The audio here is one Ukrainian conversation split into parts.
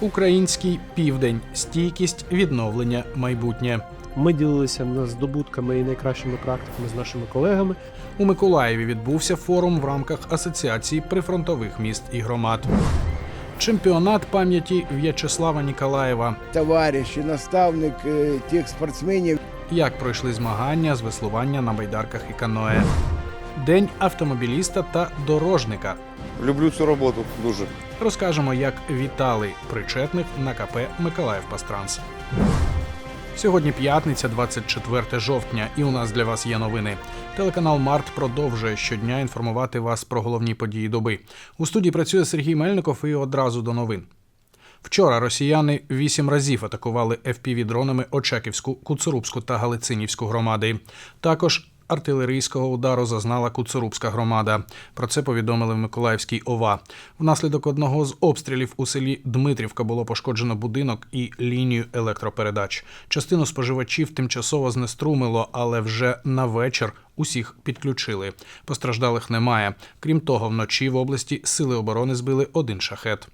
Український південь, стійкість, відновлення, майбутнє. Ми ділилися на здобутками і найкращими практиками з нашими колегами. У Миколаєві відбувся форум в рамках Асоціації прифронтових міст і громад. Чемпіонат пам'яті В'ячеслава Ніколаєва. товариш і наставник е, тих спортсменів, Як пройшли змагання з веслування на байдарках і каное. День автомобіліста та дорожника. Люблю цю роботу дуже. Розкажемо, як вітали причетних на КП Миколаїв Пастранс. Сьогодні п'ятниця, 24 жовтня, і у нас для вас є новини. Телеканал Март продовжує щодня інформувати вас про головні події доби. У студії працює Сергій Мельников і одразу до новин. Вчора росіяни вісім разів атакували FPV-дронами Очаківську, Куцурубську та Галицинівську громади. Також артилерійського удару зазнала Куцурубська громада. Про це повідомили в Миколаївській ОВА. Внаслідок одного з обстрілів у селі Дмитрівка було пошкоджено будинок і лінію електропередач. Частину споживачів тимчасово знеструмило, але вже на вечір усіх підключили. Постраждалих немає. Крім того, вночі в області сили оборони збили один шахет.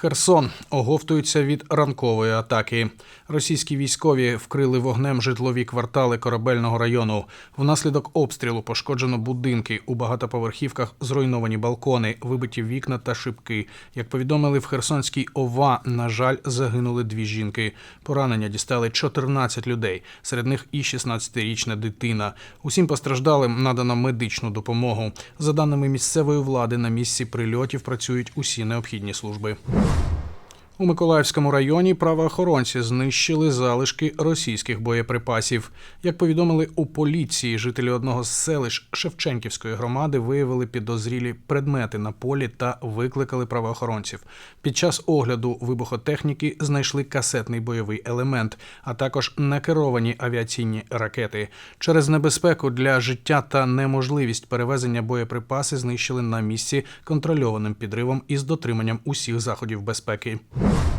Херсон оговтується від ранкової атаки. Російські військові вкрили вогнем житлові квартали корабельного району. Внаслідок обстрілу пошкоджено будинки. У багатоповерхівках зруйновані балкони, вибиті вікна та шибки. Як повідомили в Херсонській ОВА, на жаль, загинули дві жінки. Поранення дістали 14 людей. Серед них і 16-річна дитина. Усім постраждалим надано медичну допомогу. За даними місцевої влади, на місці прильотів працюють усі необхідні служби. Thank you. У Миколаївському районі правоохоронці знищили залишки російських боєприпасів. Як повідомили у поліції, жителі одного з селищ Шевченківської громади виявили підозрілі предмети на полі та викликали правоохоронців. Під час огляду вибухотехніки знайшли касетний бойовий елемент, а також накеровані авіаційні ракети. Через небезпеку для життя та неможливість перевезення боєприпаси знищили на місці контрольованим підривом із дотриманням усіх заходів безпеки. Thank you.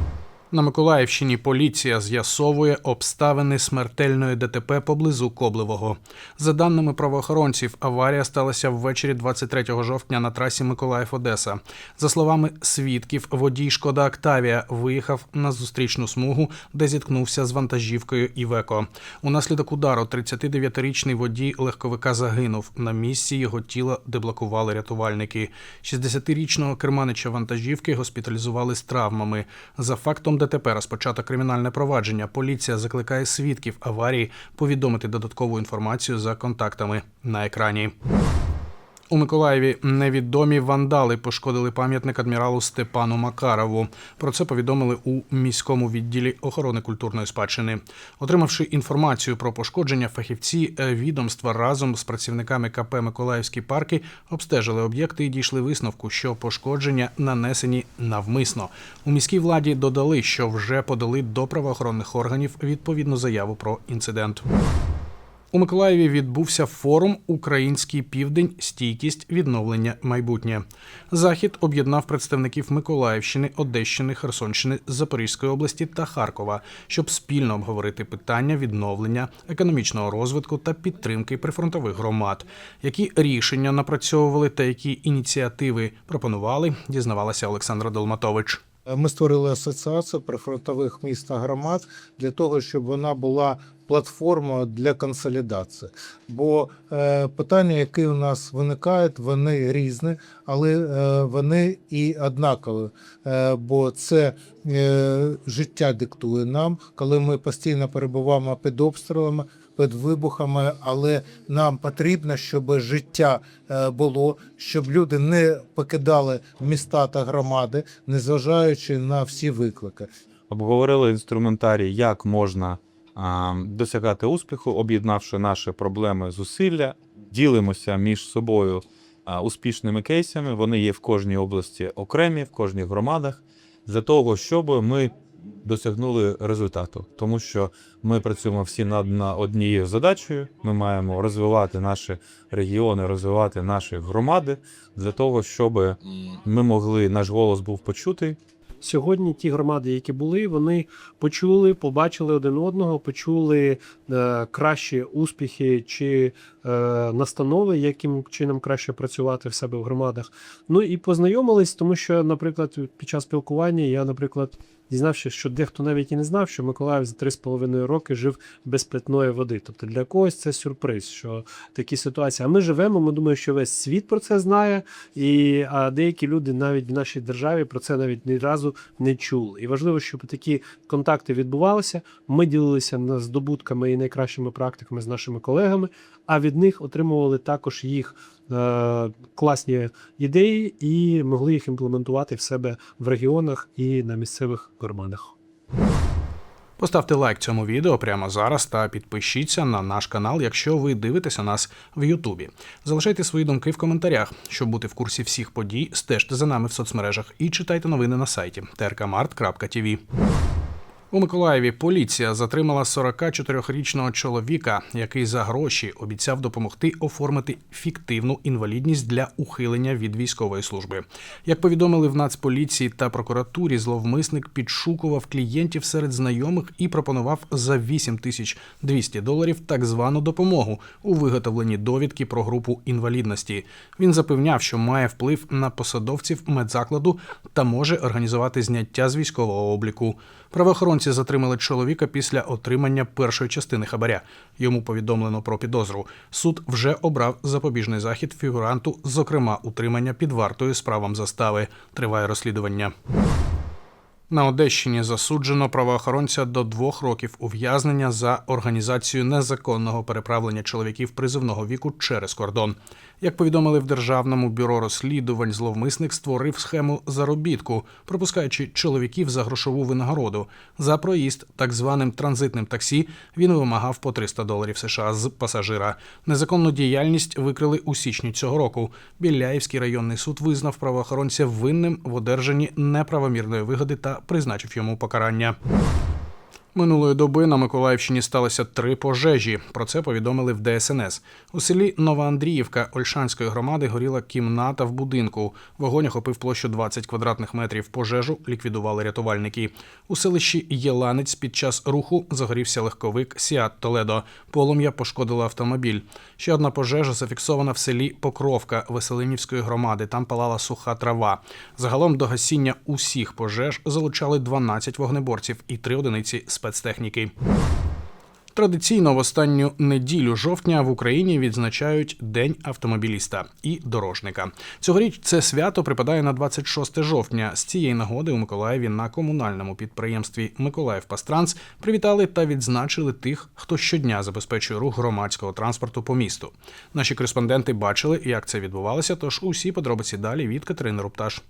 На Миколаївщині поліція з'ясовує обставини смертельної ДТП поблизу Коблевого. За даними правоохоронців, аварія сталася ввечері 23 жовтня на трасі Миколаїв-Одеса. За словами свідків, водій Шкода Октавія виїхав на зустрічну смугу, де зіткнувся з вантажівкою Івеко. Унаслідок удару 39-річний водій легковика загинув. На місці його тіла деблокували рятувальники. 60-річного керманича вантажівки госпіталізували з травмами. За фактом ДТП розпочато кримінальне провадження. Поліція закликає свідків аварії повідомити додаткову інформацію за контактами на екрані. У Миколаєві невідомі вандали пошкодили пам'ятник адміралу Степану Макарову. Про це повідомили у міському відділі охорони культурної спадщини. Отримавши інформацію про пошкодження, фахівці е, відомства разом з працівниками КП Миколаївські парки обстежили об'єкти і дійшли висновку, що пошкодження нанесені навмисно. У міській владі додали, що вже подали до правоохоронних органів відповідну заяву про інцидент. У Миколаєві відбувся форум Український південь, стійкість, відновлення, майбутнє. Захід об'єднав представників Миколаївщини, Одещини, Херсонщини, Запорізької області та Харкова, щоб спільно обговорити питання відновлення, економічного розвитку та підтримки прифронтових громад. Які рішення напрацьовували та які ініціативи пропонували, дізнавалася Олександра Долматович. Ми створили асоціацію прифронтових міст та громад для того, щоб вона була платформою для консолідації. Бо е, питання, які у нас виникають, вони різні, але е, вони і однакові. Е, бо це е, життя диктує нам, коли ми постійно перебуваємо під обстрілами. Під вибухами, але нам потрібно, щоб життя е, було, щоб люди не покидали міста та громади, незважаючи на всі виклики. обговорили інструментарій, як можна досягати успіху, об'єднавши наші проблеми зусилля, ділимося між собою успішними кейсами. Вони є в кожній області окремі, в кожній громадах, для того, щоб ми досягнули результату. Тому що ми працюємо всі над на однією задачею. Ми маємо розвивати наші регіони, розвивати наші громади для того, щоб ми могли наш голос був почутий. Сьогодні ті громади, які були, вони почули, побачили один одного, почули е, кращі успіхи чи е, настанови, яким чином краще працювати в себе в громадах. Ну і познайомились, тому що, наприклад, під час спілкування я, наприклад, дізнався, що дехто навіть і не знав, що Миколаїв за 3,5 роки жив без питної води. Тобто для когось це сюрприз, що такі ситуації. А ми живемо. Ми думаємо, що весь світ про це знає, і а деякі люди навіть в нашій державі про це навіть ні разу не чули. І важливо, щоб такі контакти відбувалися. Ми ділилися здобутками і найкращими практиками з нашими колегами, а від них отримували також їх класні ідеї і могли їх імплементувати в себе в регіонах і на місцевих громадах. Поставте лайк цьому відео прямо зараз та підпишіться на наш канал, якщо ви дивитеся нас в Ютубі. Залишайте свої думки в коментарях, щоб бути в курсі всіх подій, стежте за нами в соцмережах і читайте новини на сайті trkmart.tv. У Миколаєві поліція затримала 44-річного чоловіка, який за гроші обіцяв допомогти оформити фіктивну інвалідність для ухилення від військової служби. Як повідомили в Нацполіції та прокуратурі, зловмисник підшукував клієнтів серед знайомих і пропонував за 8200 доларів так звану допомогу у виготовленні довідки про групу інвалідності. Він запевняв, що має вплив на посадовців медзакладу та може організувати зняття з військового обліку. Правоохоронці затримали чоловіка після отримання першої частини хабаря. Йому повідомлено про підозру. Суд вже обрав запобіжний захід фігуранту, зокрема утримання під вартою з правом застави. Триває розслідування. На Одещині засуджено правоохоронця до двох років ув'язнення за організацію незаконного переправлення чоловіків призовного віку через кордон. Як повідомили в Державному бюро розслідувань, зловмисник створив схему заробітку, пропускаючи чоловіків за грошову винагороду. За проїзд так званим транзитним таксі він вимагав по 300 доларів США з пасажира. Незаконну діяльність викрили у січні цього року. Біляївський районний суд визнав правоохоронця винним в одержанні неправомірної вигоди та призначив йому покарання. Минулої доби на Миколаївщині сталося три пожежі. Про це повідомили в ДСНС. У селі Новоандріївка Ольшанської громади горіла кімната в будинку. Вогонь охопив площу 20 квадратних метрів. Пожежу ліквідували рятувальники. У селищі Єланець під час руху загорівся легковик Сіат Толедо. Полум'я пошкодило автомобіль. Ще одна пожежа зафіксована в селі Покровка Веселинівської громади. Там палала суха трава. Загалом до гасіння усіх пожеж залучали 12 вогнеборців і 3 одиниці спецтехніки. Традиційно в останню неділю жовтня в Україні відзначають День автомобіліста і дорожника. Цьогоріч це свято припадає на 26 жовтня. З цієї нагоди у Миколаєві на комунальному підприємстві Миколаїв Пастранс привітали та відзначили тих, хто щодня забезпечує рух громадського транспорту по місту. Наші кореспонденти бачили, як це відбувалося. Тож усі подробиці далі від Катерини Рупташ.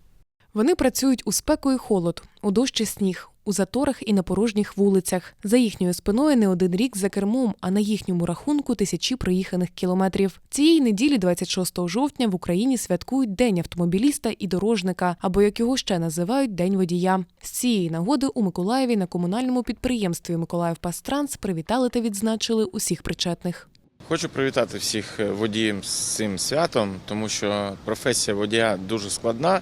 Вони працюють у спеку і холод, у дощ і сніг, у заторах і на порожніх вулицях. За їхньою спиною не один рік за кермом, а на їхньому рахунку тисячі проїханих кілометрів. Цієї неділі, 26 жовтня, в Україні святкують День автомобіліста і дорожника, або як його ще називають День водія. З цієї нагоди у Миколаєві на комунальному підприємстві Миколаїв Пастранс привітали та відзначили усіх причетних. Хочу привітати всіх е, водіїв з цим святом, тому що професія водія дуже складна.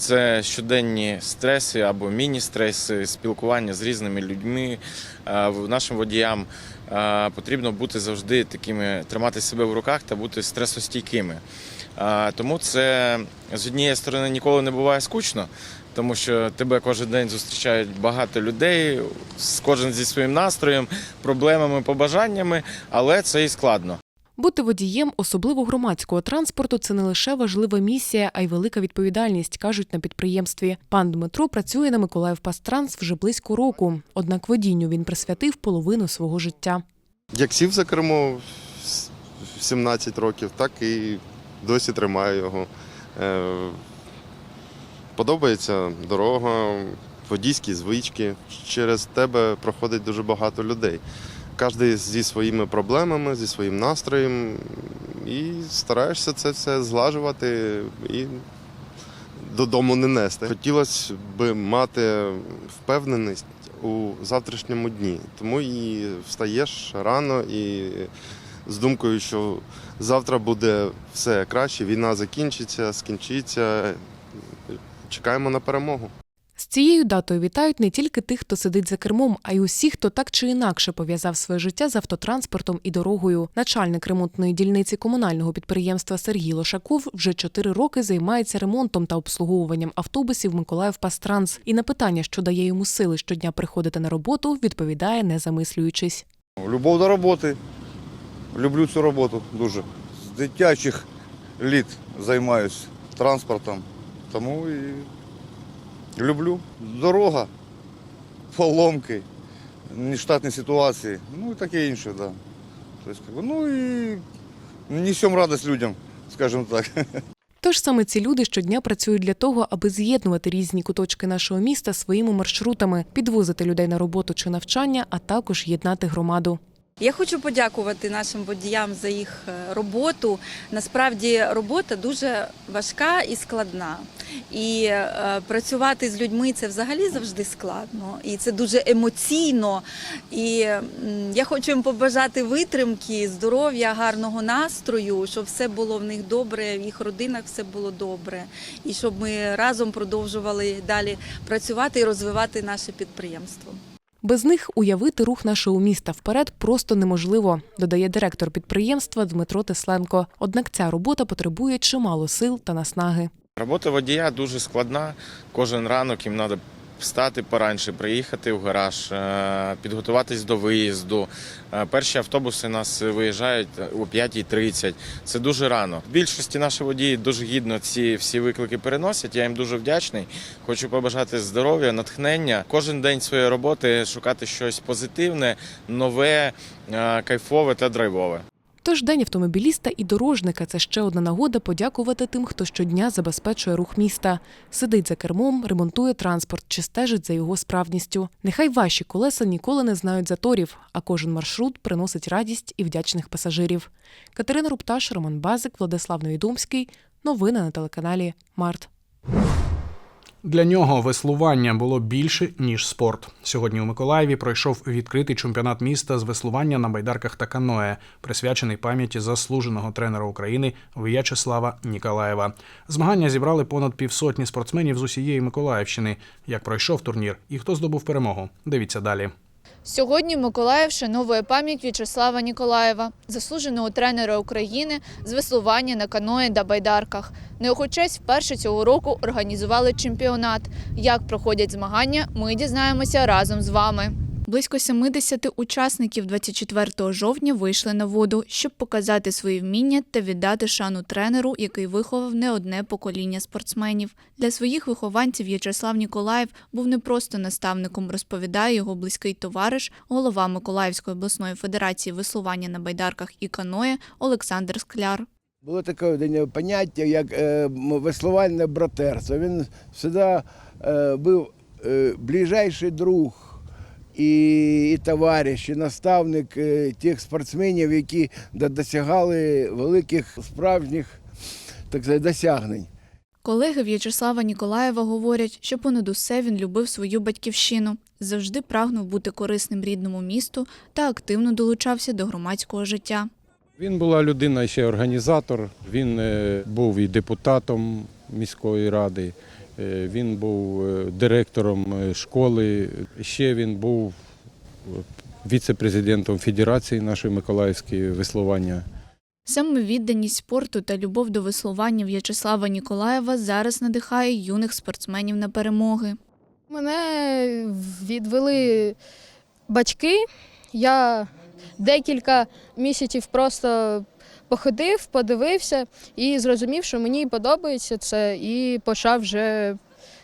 Це щоденні стреси або міні-стреси, спілкування з різними людьми. Е, Нашим водіям е, потрібно бути завжди такими, тримати себе в руках та бути стресостійкими. Е, Тому це з однієї сторони ніколи не буває скучно, тому що тебе кожен день зустрічають багато людей, кожен зі своїм настроєм, проблемами, побажаннями, але це і складно. Бути водієм, особливо громадського транспорту, це не лише важлива місія, а й велика відповідальність, кажуть на підприємстві. Пан Дмитро працює на Миколаїв Пастранс вже близько року. Однак водінню він присвятив половину свого життя. Як сів за кермо в 17 років, так і досі тримаю його. Е, Подобається дорога, водійські звички. Через тебе проходить дуже багато людей. Кожен зі своїми проблемами, зі своїм настроєм, і стараєшся це все злажувати і додому не нести. Хотілося б мати впевненість у завтрашньому дні. Тому і встаєш рано і з думкою, що завтра буде все краще, війна закінчиться, скінчиться. Чекаємо на перемогу. Цією датою вітають не тільки тих, хто сидить за кермом, а й усіх, хто так чи інакше пов'язав своє життя з автотранспортом і дорогою. Начальник ремонтної дільниці комунального підприємства Сергій Лошаков вже чотири роки займається ремонтом та обслуговуванням автобусів Миколаїв Пастранс. І на питання, що дає йому сили щодня приходити на роботу, відповідає, не замислюючись. Любов до роботи. Люблю цю роботу дуже. З дитячих літ займаюся транспортом. Тому і люблю. Дорога, поломки, нештатні ситуації, ну і таке інше, да. Тобто, ну і несемо радість людям, скажімо так. Тож саме ці люди щодня працюють для того, аби з'єднувати різні куточки нашого міста своїми маршрутами, підвозити людей на роботу чи навчання, а також єднати громаду. Я хочу подякувати нашим водіям за їх е, роботу. Насправді робота дуже важка і складна. І е, працювати з людьми це взагалі завжди складно, і це дуже емоційно. І м, я хочу їм побажати витримки, здоров'я, гарного настрою, щоб все було в них добре, в їх родинах все було добре, і щоб ми разом продовжували далі працювати і розвивати наше підприємство. Без них уявити рух нашого міста вперед просто неможливо, додає директор підприємства Дмитро Тесленко. Однак ця робота потребує чимало сил та наснаги. Робота водія дуже складна. Кожен ранок їм треба встати пораньше, приїхати в гараж, е, підготуватись до виїзду. Е, Перші автобуси нас виїжджають о 5.30. Це дуже рано. В більшості наші водії дуже гідно ці всі виклики переносять. Я їм дуже вдячний. Хочу побажати здоров'я, натхнення. Кожен день своєї роботи шукати щось позитивне, нове, е, кайфове та драйвове. Тож день автомобіліста і дорожника це ще одна нагода подякувати тим, хто щодня забезпечує рух міста, сидить за кермом, ремонтує транспорт чи стежить за його справністю. Нехай ваші колеса ніколи не знають заторів, а кожен маршрут приносить радість і вдячних пасажирів. Катерина Рупташ, Роман Базик, Владислав Невідомський. Новини на телеканалі Март. Для нього веслування було більше ніж спорт. Сьогодні у Миколаєві пройшов відкритий чемпіонат міста з веслування на байдарках та каное, присвячений пам'яті заслуженого тренера України В'ячеслава Ніколаєва. Змагання зібрали понад півсотні спортсменів з усієї Миколаївщини. Як пройшов турнір і хто здобув перемогу? Дивіться далі. Сьогодні Миколаїв вшановує пам'ять В'ячеслава Ніколаєва, заслуженого тренера України з веслування на каної та байдарках. Неохочець вперше цього року організували чемпіонат. Як проходять змагання, ми дізнаємося разом з вами. Близько 70 учасників 24 жовтня вийшли на воду, щоб показати свої вміння та віддати шану тренеру, який виховав не одне покоління спортсменів. Для своїх вихованців В'ячеслав Ніколаєв був не просто наставником, розповідає його близький товариш, голова Миколаївської обласної федерації веслування на байдарках і каное Олександр Скляр. Було таке поняття, як е, веслувальне братерство. Він завжди е, був е, ближайший друг і, і товариш, і наставник е, тих спортсменів, які досягали великих справжніх так сказати, досягнень. Колеги В'ячеслава Ніколаєва говорять, що понад усе він любив свою батьківщину, завжди прагнув бути корисним рідному місту та активно долучався до громадського життя. Він була людина ще організатор. Він е, був і депутатом міської ради. Е, Він був е, директором е, школи. Ще він був віце-президентом Федерації нашої Миколаївської веслування. Саме відданість спорту та любов до веслування В'ячеслава Ніколаєва зараз надихає юних спортсменів на перемоги. Мене відвели батьки. Я декілька місяців просто походив, подивився і зрозумів, що мені подобається це, і почав вже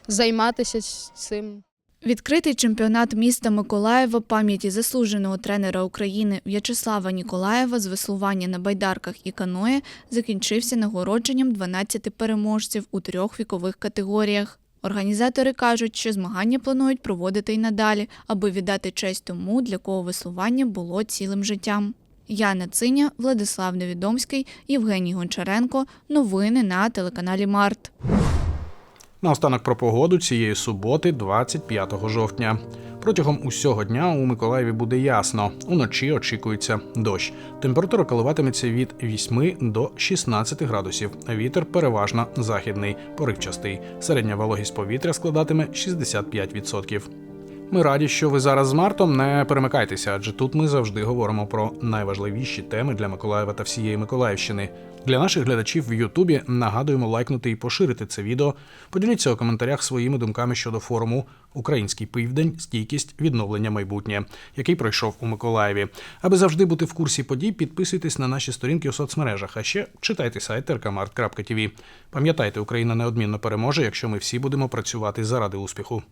займатися цим. Відкритий чемпіонат міста Миколаєва пам'яті заслуженого тренера України В'ячеслава Ніколаєва з веслування на байдарках і каное закінчився нагородженням 12 переможців у трьох вікових категоріях. Організатори кажуть, що змагання планують проводити й надалі, аби віддати честь тому, для кого веслування було цілим життям. Яна Циня, Владислав Невідомський, Євгеній Гончаренко. Новини на телеканалі Март. Наостанок про погоду цієї суботи, 25 жовтня. Протягом усього дня у Миколаєві буде ясно. Уночі очікується дощ. Температура коливатиметься від 8 до 16 градусів. Вітер переважно західний, поривчастий. Середня вологість повітря складатиме 65%. Ми раді, що ви зараз з Мартом. Не перемикайтеся, адже тут ми завжди говоримо про найважливіші теми для Миколаєва та всієї Миколаївщини. Для наших глядачів в Ютубі нагадуємо лайкнути і поширити це відео. Поділіться у коментарях своїми думками щодо форуму Український південь, стійкість, відновлення майбутнє, який пройшов у Миколаєві. Аби завжди бути в курсі подій, підписуйтесь на наші сторінки у соцмережах, а ще читайте сайт rkmart.tv. Пам'ятайте, Україна неодмінно переможе, якщо ми всі будемо працювати заради успіху.